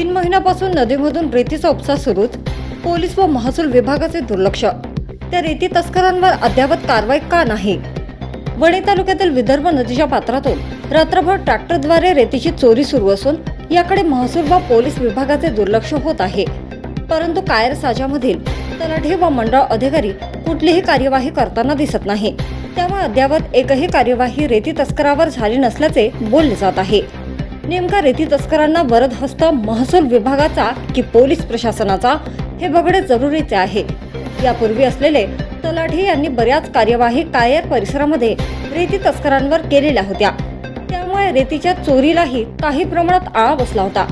तीन महिन्यापासून नदीमधून रेतीचा उपसा सुरूच पोलीस व महसूल विभागाचे दुर्लक्ष. त्या रेती तस्करांवर अद्यावत कारवाई का नाही? वणी तालुक्यातील विदर्भ नदीच्या पात्रातून रात्रभर ट्रॅक्टरद्वारे रेतीची चोरी सुरू असून याकडे महसूल व पोलीस विभागाचे दुर्लक्ष होत आहे. परंतु कायर साजामधील तलाठी व मंडळ अधिकारी कुठलीही कार्यवाही करताना दिसत नाही. त्यामुळे अद्यावत एकही कार्यवाही रेती तस्करावर झाली नसल्याचे बोलले जात आहे. नेमका रेती तस्करांना वरद महसूल विभागाचा की पोलीस प्रशासनाचा हे बघणे जरुरीचे आहे. यापूर्वी असलेले तलाठी यांनी बऱ्याच कार्यवाही कायर परिसरामध्ये रेती तस्करांवर केलेल्या होत्या. त्यामुळे रेतीच्या चोरीलाही काही प्रमाणात आळा बसला होता.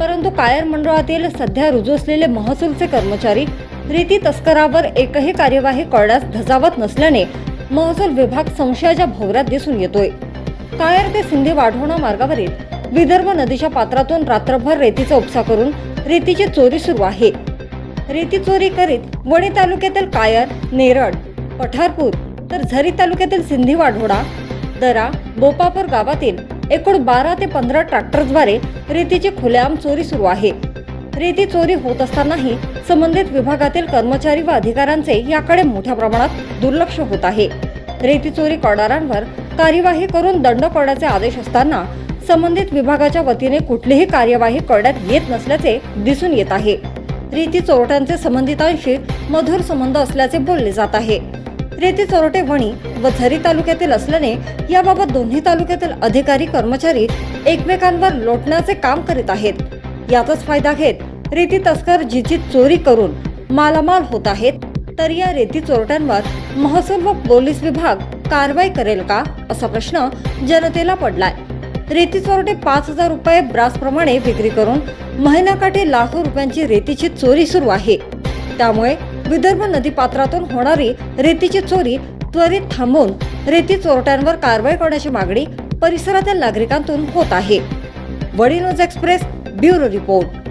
परंतु कायर मंडळातील सध्या रुजू असलेले महसूलचे कर्मचारी रेती तस्करावर एकही कार्यवाही करण्यास धजावत नसल्याने महसूल विभाग संशयाच्या भोवऱ्यात दिसून येतोय. कायर ते सिंधी वाढवणा मार्गावरील विदर्भ नदीच्या पात्रातून रात्रभर रेतीचा उपसा करून रेतीची चोरी सुरू आहे. रेती चोरी करीत वणी तालुक्यातील कायर नेरळ पठारपूर तर झरी तालुक्यातील सिंधी वाढोडा दरा बोपापूर गावातील एकूण बारा ते पंधरा ट्रॅक्टरद्वारे रेतीची खुलेआम चोरी सुरू आहे. रेती चोरी होत असतानाही संबंधित विभागातील कर्मचारी व अधिकाऱ्यांचे याकडे मोठ्या प्रमाणात दुर्लक्ष होत आहे. रेती चोरी करणाऱ्यांवर कार्यवाही करून दंड करण्याचे आदेश असताना संबंधित विभागाच्या वतीने कुठलीही कार्यवाही करण्यात येत नसल्याचे दिसून येत आहे. रेती चोरट्यांचे संबंधितांशी मधुर संबंध असल्याचे बोलले जात आहे. रेती चोरटे वणी व झरी तालुक्यातील असल्याने याबाबत दोन्ही तालुक्यातील अधिकारी कर्मचारी एकमेकांवर लोटण्याचे काम करीत आहेत. याचाच फायदा घेत रेती तस्कर जिची चोरी करून मालामाल होत आहेत. तर या रेती चोरट्यांवर महसूल व पोलीस विभाग कारवाई करेल का? असा प्रश्न जनतेला पडलाय. रेती चोरटे पाच हजार रुपये ब्रासप्रमाणे विक्री करून महिन्याकाठी लाखो रुपयांची रेतीची चोरी सुरू आहे. त्यामुळे विदर्भ नदीपात्रातून होणारी रेतीची चोरी त्वरित थांबवून रेती चोरट्यांवर कारवाई करण्याची मागणी परिसरातील नागरिकांतून होत आहे. वडी न्यूज एक्सप्रेस ब्युरो रिपोर्ट.